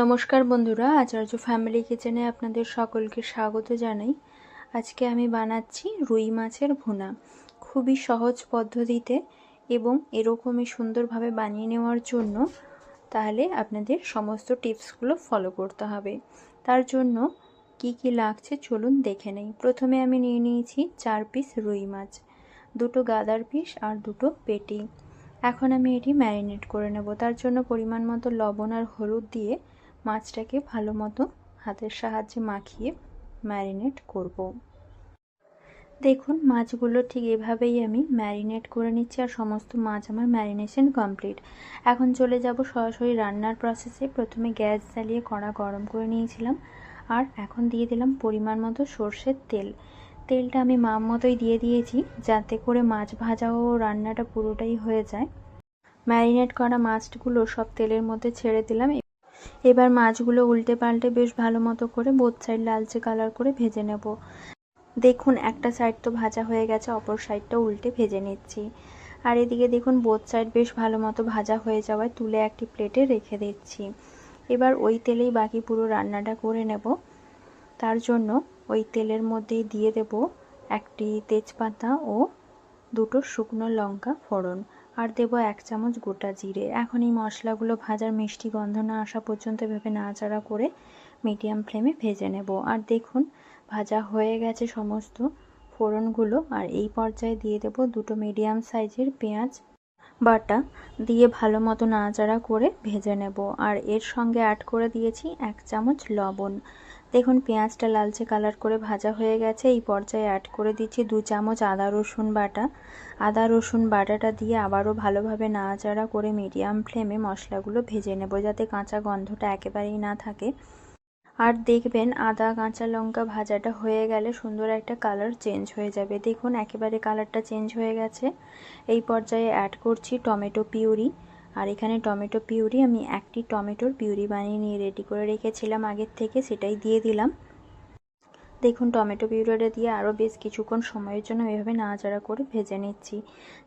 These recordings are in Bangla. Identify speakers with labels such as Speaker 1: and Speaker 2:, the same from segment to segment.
Speaker 1: নমস্কার বন্ধুরা, আচার্য ফ্যামিলি কিচেনে আপনাদের সকলকে স্বাগত জানাই। আজকে আমি বানাচ্ছি রুই মাছের ভুনা। খুবই সহজ পদ্ধতিতে এবং এরকমই সুন্দরভাবে বানিয়ে নেওয়ার জন্য তাহলে আপনাদের সমস্ত টিপসগুলো ফলো করতে হবে। তার জন্য কি কি লাগছে চলুন দেখে নেই। প্রথমে আমি নিয়ে নিয়েছি চার পিস রুই মাছ, দুটো গাদার পিস আর দুটো পেটি। এখন আমি এটি ম্যারিনেট করে নেব। তার জন্য পরিমাণ মতো লবণ আর হলুদ দিয়ে মাছটাকে ভালো মতো হাতের সাহায্যে মাখিয়ে ম্যারিনেট করব। দেখুন, মাছগুলো ঠিক এভাবেই আমি ম্যারিনেট করে নিচ্ছি আর সমস্ত মাছ আমার ম্যারিনেশন কমপ্লিট। এখন চলে যাব সরাসরি রান্নার প্রসেসে প্রথমে গ্যাস জ্বালিয়ে কড়া গরম করে নিয়েছিলাম আর এখন দিয়ে দিলাম পরিমাণ মতো সর্ষের তেল। তেলটা আমি মাম মতোই দিয়ে দিয়েছি যাতে করে মাছ ভাজা ও রান্নাটা পুরোটাই হয়ে যায়। ম্যারিনেট করা মাছগুলো সব তেলের মধ্যে ছেড়ে দিলাম। এবার মাছগুলো উল্টে পাল্টে বেশ ভালো মতো করে বোধ সাইড লালচে কালার করে ভেজে নেব। দেখুন, একটা সাইড তো ভাজা হয়ে গেছে, অপর সাইডটা উল্টে ভেজে নিচ্ছি। আর এদিকে দেখুন বোধ সাইড বেশ ভালো মতো ভাজা হয়ে যাওয়ায় তুলে একটি প্লেটে রেখে দিচ্ছি। এবার ওই তেলেই বাকি পুরো রান্নাটা করে নেব। তার জন্য ওই তেলের মধ্যেই দিয়ে দেব একটি তেজপাতা ও দুটো শুকনো লঙ্কা ফোড়ন। আর দেব এক চামচ গোটা জিরে। এখন এই মশলাগুলো ভাজার মিষ্টি গন্ধ না আসা পর্যন্ত ভেবে নাড়াচাড়া করে মিডিয়াম ফ্লেমে ভেজে নেব। আর দেখুন, ভাজা হয়ে গেছে সমস্ত ফোড়নগুলো। আর এই পর্যায়ে দিয়ে দেব দুটো মিডিয়াম সাইজের পেঁয়াজ বাটা দিয়ে ভালো মতো নাড়াচাড়া করে ভেজে নেব। আর এর সঙ্গে অ্যাড করে দিয়েছি এক চামচ লবণ। দেখুন, পেঁয়াজটা লালচে কালার করে ভাজা হয়ে গেছে। এই পর্যায়ে অ্যাড করে দিচ্ছি দু চামচ আদা রসুন বাটা। আদা রসুন বাটাটা দিয়ে আবারও ভালোভাবে নাড়াচাড়া করে মিডিয়াম ফ্লেমে মশলাগুলো ভেজে নেব যাতে কাঁচা গন্ধটা একেবারেই না থাকে। আর দেখবেন, আদা, কাঁচা লঙ্কা ভাজাটা হয়ে গেলে সুন্দর একটা কালার চেঞ্জ হয়ে যাবে। দেখুন, একেবারে কালারটা চেঞ্জ হয়ে গেছে। এই পর্যায়ে অ্যাড করছি টমেটো পিউরি। আর এখানে টমেটো পিউরি আমি একটি টমেটোর পিউরি বানিয়ে নিয়ে রেডি করে রেখেছিলাম আগের থেকে, সেটাই দিয়ে দিলাম। দেখুন, টমেটো পিউরিটা দিয়ে আরও বেশ কিছুক্ষণ সময়ের জন্য এভাবে নাড়াচাড়া করে ভেজে নিচ্ছি,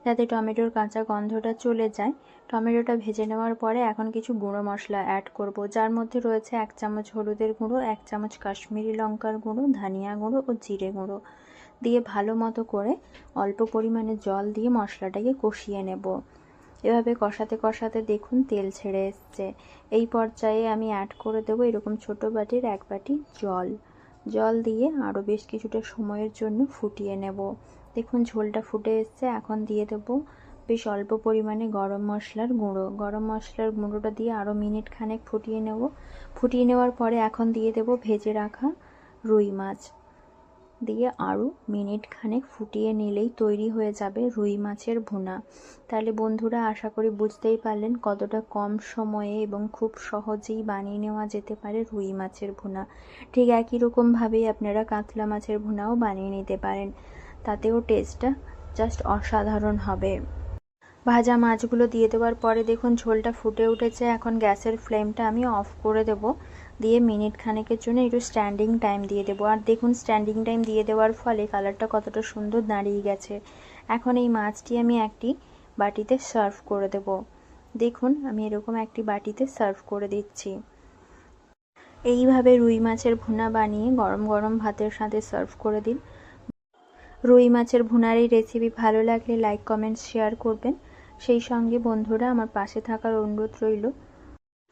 Speaker 1: যাতে টমেটোর কাঁচা গন্ধটা চলে যায়। টমেটোটা ভেজে নেওয়ার পরে এখন কিছু গুঁড়ো মশলা অ্যাড করব, যার মধ্যে রয়েছে এক চামচ হলুদের গুঁড়ো, এক চামচ কাশ্মীরি লঙ্কার গুঁড়ো, ধনিয়া গুঁড়ো ও জিরে গুঁড়ো। দিয়ে ভালো মতো করে অল্প পরিমাণে জল দিয়ে মশলাটাকে কষিয়ে নেব। এভাবে কষাতে কষাতে দেখুন তেল ছেড়ে এসছে। এই পর্যায়ে আমি অ্যাড করে দেবো এরকম ছোট বাটির এক বাটি জল। জল দিয়ে আরও বেশ কিছুটা সময়ের জন্য ফুটিয়ে নেব। দেখুন ঝোলটা ফুটে এসছে, এখন দিয়ে দেব বেশ অল্প পরিমাণে গরম মশলার গুঁড়ো। গরম মশলার গুঁড়োটা দিয়ে আরও মিনিট খানেক ফুটিয়ে নেব। ফুটিয়ে নেওয়ার পরে এখন দিয়ে দেব ভেজে রাখা রুই মাছ। দিয়ে আরও মিনিট খানেক ফুটিয়ে নিলেই তৈরি হয়ে যাবে রুই মাছের ভুনা। তাহলে বন্ধুরা, আশা করি বুঝতেই পারলেন কতটা কম সময়ে এবং খুব সহজেই বানিয়ে নেওয়া যেতে পারে রুই মাছের ভুনা। ঠিক একই রকমভাবেই আপনারা কাতলা মাছের ভুনাও বানিয়ে নিতে পারেন। তাতেও টেস্টটা জাস্ট অসাধারণ হবে। ভাজা মাছগুলো দিয়ে দেওয়ার পরে দেখুন ঝোলটা ফুটে উঠেছে। এখন গ্যাসের ফ্লেমটা আমি অফ করে দেব। দিয়ে মিনিট খানেকের জন্য একটু স্ট্যান্ডিং টাইম দিয়ে দেবো। আর দেখুন স্ট্যান্ডিং টাইম দিয়ে দেওয়ার ফলে কালারটা কতটা সুন্দর দাঁড়িয়ে গেছে। এখন এই মাছটি আমি একটি বাটিতে সার্ভ করে দেব। দেখুন আমি এরকম একটি বাটিতে সার্ভ করে দিচ্ছি। এইভাবে রুই মাছের ভুনা বানিয়ে গরম গরম ভাতের সাথে সার্ভ করে দিন। রুই মাছের ভুনার এই রেসিপি ভালো লাগলে লাইক কমেন্ট শেয়ার করবেন। সেই সঙ্গে বন্ধুরা, আমার পাশে থাকার অনুরোধ রইল।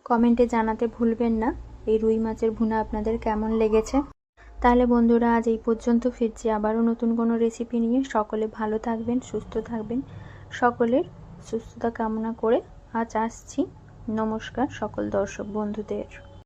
Speaker 1: কমেন্টে জানাতে ভুলবেন না, এই রুই মাছের ভুনা আপনাদের কেমন লেগেছে? তাহলে বন্ধুরা, আজ এই পর্যন্ত ফিরছি আবারও নতুন কোনো রেসিপি নিয়ে। সকলে ভালো থাকবেন, সুস্থ থাকবেন। সকলের সুস্থতা কামনা করে আজ আসছি। নমস্কার সকল দর্শক বন্ধুদের।